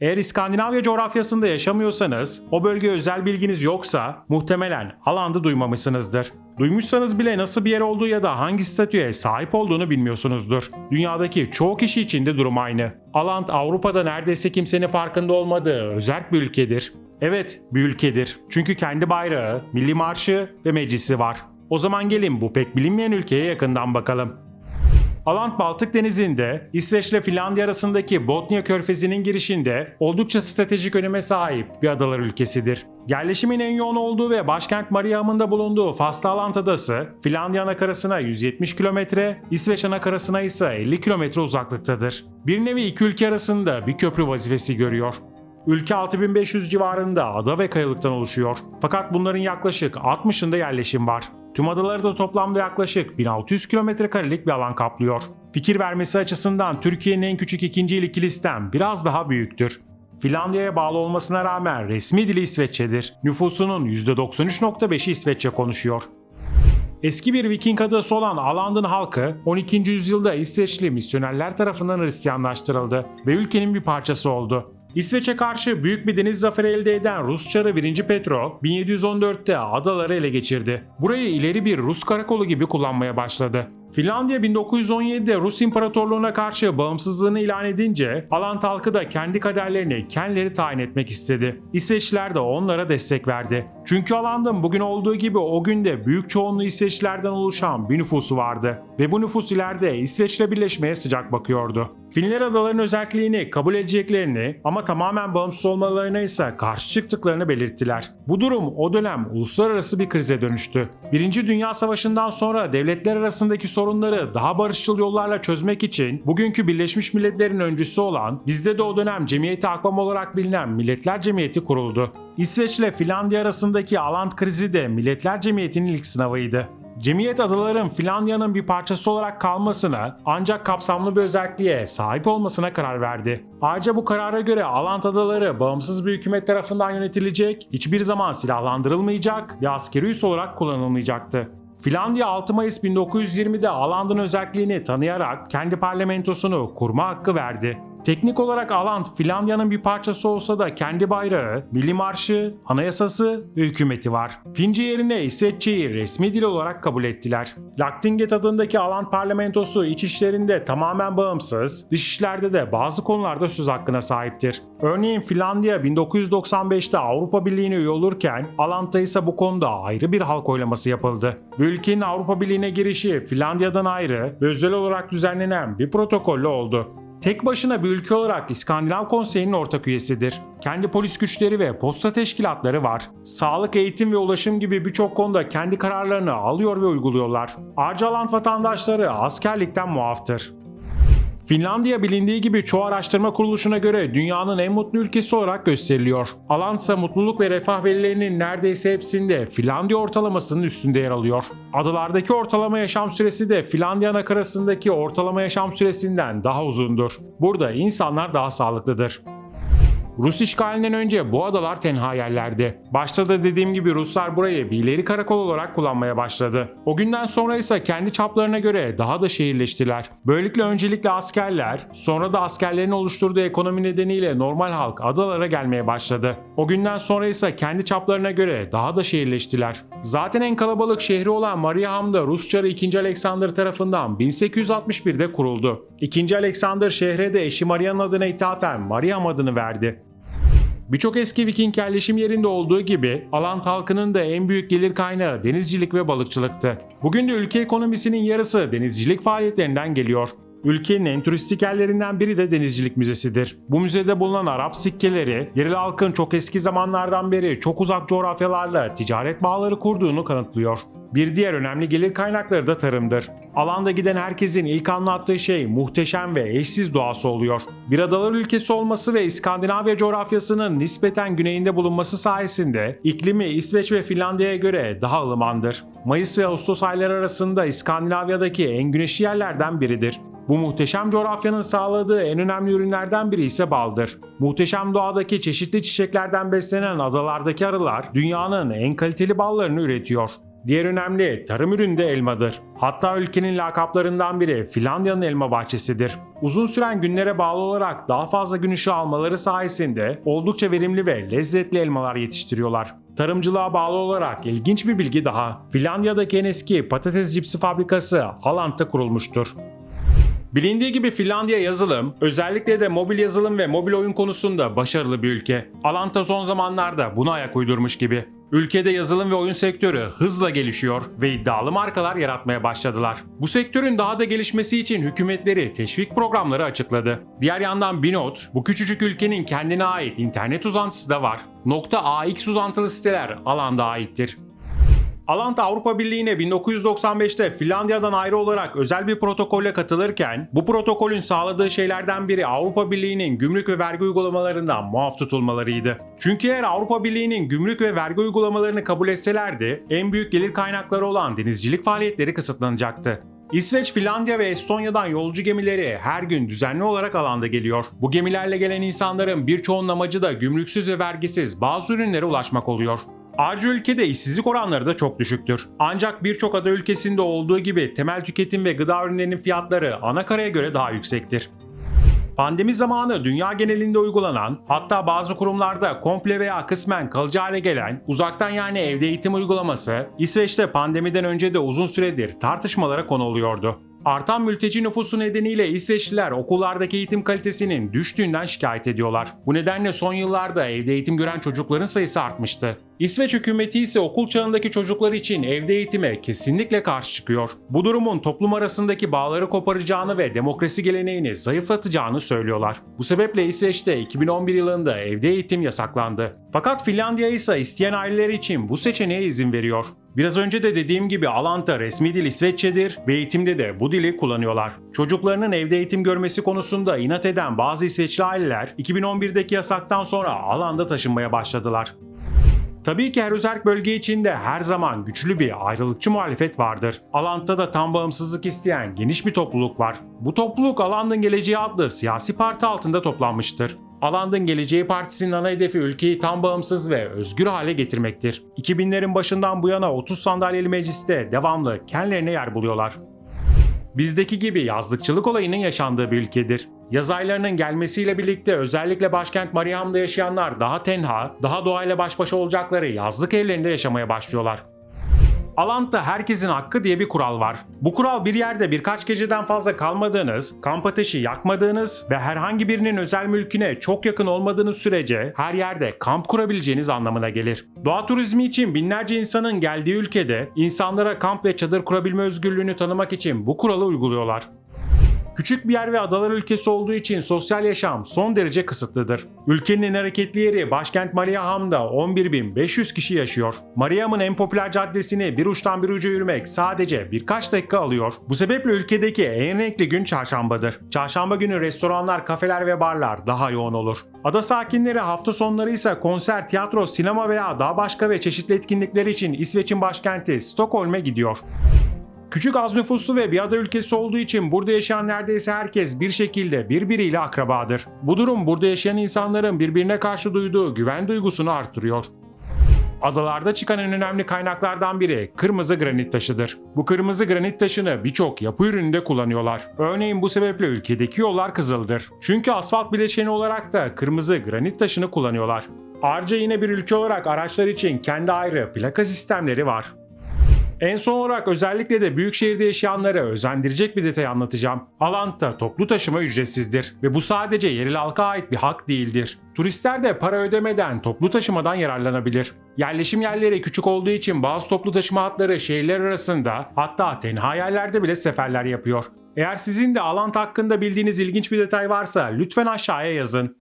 Eğer İskandinavya coğrafyasında yaşamıyorsanız, o bölge özel bilginiz yoksa muhtemelen alanda duymamışsınızdır. Duymuşsanız bile nasıl bir yer olduğu ya da hangi statüye sahip olduğunu bilmiyorsunuzdur. Dünyadaki çoğu kişi için de durum aynı. Aland Avrupa'da neredeyse kimsenin farkında olmadığı özel bir ülkedir. Evet, bir ülkedir. Çünkü kendi bayrağı, milli marşı ve meclisi var. O zaman gelin bu pek bilinmeyen ülkeye yakından bakalım. Alant Baltık Denizi'nde İsveç ile Finlandiya arasındaki Botnia Körfezi'nin girişinde oldukça stratejik öneme sahip bir adalar ülkesidir. Yerleşimin en yoğun olduğu ve başkent Mariehamn'ın bulunduğu Fasta Alant Adası, Finlandiya anakarasına 170 kilometre, İsveç anakarasına ise 50 kilometre uzaklıktadır. Bir nevi iki ülke arasında bir köprü vazifesi görüyor. Ülke 6500 civarında ada ve kayalıktan oluşuyor. Fakat bunların yaklaşık 60'ında yerleşim var. Tüm adaları da toplamda yaklaşık 1600 kilometre karelik bir alan kaplıyor. Fikir vermesi açısından Türkiye'nin en küçük ikinci il ikilisiden biraz daha büyüktür. Finlandiya'ya bağlı olmasına rağmen resmi dili İsveççedir. Nüfusunun %93.5'i İsveççe konuşuyor. Eski bir Viking adası olan Aland'ın halkı 12. yüzyılda İsveçli misyonerler tarafından Hristiyanlaştırıldı ve ülkenin bir parçası oldu. İsveç'e karşı büyük bir deniz zaferi elde eden Rus çarı 1. Petro 1714'te adaları ele geçirdi. Burayı ileri bir Rus karakolu gibi kullanmaya başladı. Finlandiya 1917'de Rus İmparatorluğu'na karşı bağımsızlığını ilan edince Alant halkı da kendi kaderlerini kendileri tayin etmek istedi. İsveçliler de onlara destek verdi. Çünkü Aland'ın bugün olduğu gibi o günde büyük çoğunluğu İsveçlilerden oluşan bir nüfusu vardı. Ve bu nüfus ileride İsveç'le birleşmeye sıcak bakıyordu. Finler adaların özelliğini kabul edeceklerini ama tamamen bağımsız olmalarına ise karşı çıktıklarını belirttiler. Bu durum o dönem uluslararası bir krize dönüştü. Birinci Dünya Savaşı'ndan sonra devletler arasındaki sorunları daha barışçıl yollarla çözmek için bugünkü Birleşmiş Milletler'in öncüsü olan bizde de o dönem Cemiyeti Akbam olarak bilinen Milletler Cemiyeti kuruldu. İsveç ile Finlandiya arasındaki Alant krizi de Milletler Cemiyeti'nin ilk sınavıydı. Cemiyet adaların Finlandiya'nın bir parçası olarak kalmasına ancak kapsamlı bir özelliğe sahip olmasına karar verdi. Ayrıca bu karara göre Alant adaları bağımsız bir hükümet tarafından yönetilecek, hiçbir zaman silahlandırılmayacak ve askeri üs olarak kullanılmayacaktı. Finlandiya 6 Mayıs 1920'de Aland'ın özelliğini tanıyarak kendi parlamentosunu kurma hakkı verdi. Teknik olarak Aland Finlandiya'nın bir parçası olsa da kendi bayrağı, milli marşı, anayasası ve hükümeti var. Fince yerine İsveççeyi resmi dil olarak kabul ettiler. Laktinget adındaki Aland parlamentosu iç işlerinde tamamen bağımsız, dış işlerde de bazı konularda söz hakkına sahiptir. Örneğin Finlandiya 1995'te Avrupa Birliği'ne üye olurken Aland'da ise bu konuda ayrı bir halk oylaması yapıldı. Ülkenin Avrupa Birliği'ne girişi Finlandiya'dan ayrı ve özel olarak düzenlenen bir protokolle oldu. Tek başına bir ülke olarak İskandinav Konseyi'nin ortak üyesidir. Kendi polis güçleri ve posta teşkilatları var. Sağlık, eğitim ve ulaşım gibi birçok konuda kendi kararlarını alıyor ve uyguluyorlar. Arcaland vatandaşları askerlikten muaftır. Finlandiya bilindiği gibi çoğu araştırma kuruluşuna göre dünyanın en mutlu ülkesi olarak gösteriliyor. Alansa mutluluk ve refah verilerinin neredeyse hepsinde Finlandiya ortalamasının üstünde yer alıyor. Adalardaki ortalama yaşam süresi de Finlandiya anakarasındaki ortalama yaşam süresinden daha uzundur. Burada insanlar daha sağlıklıdır. Rus işgalinden önce bu adalar tenha yerlerdi. Başta da dediğim gibi Ruslar burayı bir ileri karakol olarak kullanmaya başladı. O günden sonra ise kendi çaplarına göre daha da şehirleştiler. Böylelikle öncelikle askerler, sonra da askerlerin oluşturduğu ekonomi nedeniyle normal halk adalara gelmeye başladı. O günden sonra ise kendi çaplarına göre daha da şehirleştiler. Zaten en kalabalık şehri olan Mariehamn'da Rus çarı 2. Alexander tarafından 1861'de kuruldu. 2. Alexander şehre de eşi Maria'nın adına ithafen Mariam adını verdi. Birçok eski Viking yerleşim yerinde olduğu gibi Alant halkının da en büyük gelir kaynağı denizcilik ve balıkçılıktı. Bugün de ülke ekonomisinin yarısı denizcilik faaliyetlerinden geliyor. Ülkenin en turistik yerlerinden biri de Denizcilik Müzesi'dir. Bu müzede bulunan Arap sikkeleri, yerel halkın çok eski zamanlardan beri çok uzak coğrafyalarla ticaret bağları kurduğunu kanıtlıyor. Bir diğer önemli gelir kaynakları da tarımdır. Alanda giden herkesin ilk anlattığı şey muhteşem ve eşsiz doğası oluyor. Bir adalar ülkesi olması ve İskandinavya coğrafyasının nispeten güneyinde bulunması sayesinde iklimi İsveç ve Finlandiya'ya göre daha ılımandır. Mayıs ve Ağustos ayları arasında İskandinavya'daki en güneşli yerlerden biridir. Bu muhteşem coğrafyanın sağladığı en önemli ürünlerden biri ise baldır. Muhteşem doğadaki çeşitli çiçeklerden beslenen adalardaki arılar dünyanın en kaliteli ballarını üretiyor. Diğer önemli tarım ürünü de elmadır. Hatta ülkenin lakaplarından biri Finlandiya'nın elma bahçesidir. Uzun süren günlere bağlı olarak daha fazla gün ışığı almaları sayesinde oldukça verimli ve lezzetli elmalar yetiştiriyorlar. Tarımcılığa bağlı olarak ilginç bir bilgi daha. Finlandiya'daki en eski patates cipsi fabrikası Halland'da kurulmuştur. Bilindiği gibi Finlandiya yazılım, özellikle de mobil yazılım ve mobil oyun konusunda başarılı bir ülke. Alanta son zamanlarda buna ayak uydurmuş gibi. Ülkede yazılım ve oyun sektörü hızla gelişiyor ve iddialı markalar yaratmaya başladılar. Bu sektörün daha da gelişmesi için hükümetleri teşvik programları açıkladı. Diğer yandan Binot, bu küçücük ülkenin kendine ait internet uzantısı da var. .ax uzantılı siteler alanda aittir. Alanta Avrupa Birliği'ne 1995'te Finlandiya'dan ayrı olarak özel bir protokolle katılırken bu protokolün sağladığı şeylerden biri Avrupa Birliği'nin gümrük ve vergi uygulamalarından muaf tutulmalarıydı. Çünkü eğer Avrupa Birliği'nin gümrük ve vergi uygulamalarını kabul etselerdi en büyük gelir kaynakları olan denizcilik faaliyetleri kısıtlanacaktı. İsveç, Finlandiya ve Estonya'dan yolcu gemileri her gün düzenli olarak alanda geliyor. Bu gemilerle gelen insanların birçoğunun amacı da gümrüksüz ve vergisiz bazı ürünlere ulaşmak oluyor. Ayrıca ülkede işsizlik oranları da çok düşüktür. Ancak birçok ada ülkesinde olduğu gibi temel tüketim ve gıda ürünlerinin fiyatları ana karaya göre daha yüksektir. Pandemi zamanı dünya genelinde uygulanan, hatta bazı kurumlarda komple veya kısmen kalıcı hale gelen uzaktan yani evde eğitim uygulaması, İsveç'te pandemiden önce de uzun süredir tartışmalara konu oluyordu. Artan mülteci nüfusu nedeniyle İsveçliler okullardaki eğitim kalitesinin düştüğünden şikayet ediyorlar. Bu nedenle son yıllarda evde eğitim gören çocukların sayısı artmıştı. İsveç hükümeti ise okul çağındaki çocuklar için evde eğitime kesinlikle karşı çıkıyor. Bu durumun toplum arasındaki bağları koparacağını ve demokrasi geleneğini zayıflatacağını söylüyorlar. Bu sebeple İsveç'te 2011 yılında evde eğitim yasaklandı. Fakat Finlandiya ise isteyen aileler için bu seçeneğe izin veriyor. Biraz önce de dediğim gibi Alanta resmi dil İsveççedir ve eğitimde de bu dili kullanıyorlar. Çocuklarının evde eğitim görmesi konusunda inat eden bazı İsveçli aileler 2011'deki yasaktan sonra alanda taşınmaya başladılar. Tabii ki her özerk bölge içinde her zaman güçlü bir ayrılıkçı muhalefet vardır. Alant'ta da tam bağımsızlık isteyen geniş bir topluluk var. Bu topluluk Aland'ın Geleceği adlı siyasi parti altında toplanmıştır. Aland'ın Geleceği Partisi'nin ana hedefi ülkeyi tam bağımsız ve özgür hale getirmektir. 2000'lerin başından bu yana 30 sandalyeli mecliste devamlı kendilerine yer buluyorlar. Bizdeki gibi yazlıkçılık olayının yaşandığı bir ülkedir. Yaz aylarının gelmesiyle birlikte özellikle başkent Mariehamn'da yaşayanlar daha tenha, daha doğayla baş başa olacakları yazlık evlerinde yaşamaya başlıyorlar. Alant'ta herkesin hakkı diye bir kural var. Bu kural bir yerde birkaç geceden fazla kalmadığınız, kamp ateşi yakmadığınız ve herhangi birinin özel mülküne çok yakın olmadığınız sürece her yerde kamp kurabileceğiniz anlamına gelir. Doğa turizmi için binlerce insanın geldiği ülkede insanlara kamp ve çadır kurabilme özgürlüğünü tanımak için bu kuralı uyguluyorlar. Küçük bir yer ve adalar ülkesi olduğu için sosyal yaşam son derece kısıtlıdır. Ülkenin en hareketli yeri başkent Mariehamn'da 11.500 kişi yaşıyor. Marieham'ın en popüler caddesini bir uçtan bir uca yürümek sadece birkaç dakika alıyor. Bu sebeple ülkedeki en renkli gün çarşambadır. Çarşamba günü restoranlar, kafeler ve barlar daha yoğun olur. Ada sakinleri hafta sonları ise konser, tiyatro, sinema veya daha başka ve çeşitli etkinlikler için İsveç'in başkenti Stockholm'e gidiyor. Küçük az nüfuslu ve bir ada ülkesi olduğu için burada yaşayan neredeyse herkes bir şekilde birbiriyle akrabadır. Bu durum burada yaşayan insanların birbirine karşı duyduğu güven duygusunu artırıyor. Adalarda çıkan en önemli kaynaklardan biri kırmızı granit taşıdır. Bu kırmızı granit taşını birçok yapı ürününde kullanıyorlar. Örneğin bu sebeple ülkedeki yollar kızıldır. Çünkü asfalt bileşeni olarak da kırmızı granit taşını kullanıyorlar. Ayrıca yine bir ülke olarak araçlar için kendi ayrı plaka sistemleri var. En son olarak özellikle de büyük şehirde yaşayanları özendirecek bir detay anlatacağım. Alanta toplu taşıma ücretsizdir ve bu sadece yerel halka ait bir hak değildir. Turistler de para ödemeden toplu taşımadan yararlanabilir. Yerleşim yerleri küçük olduğu için bazı toplu taşıma hatları şehirler arasında hatta tenha yerlerde bile seferler yapıyor. Eğer sizin de Alanta hakkında bildiğiniz ilginç bir detay varsa lütfen aşağıya yazın.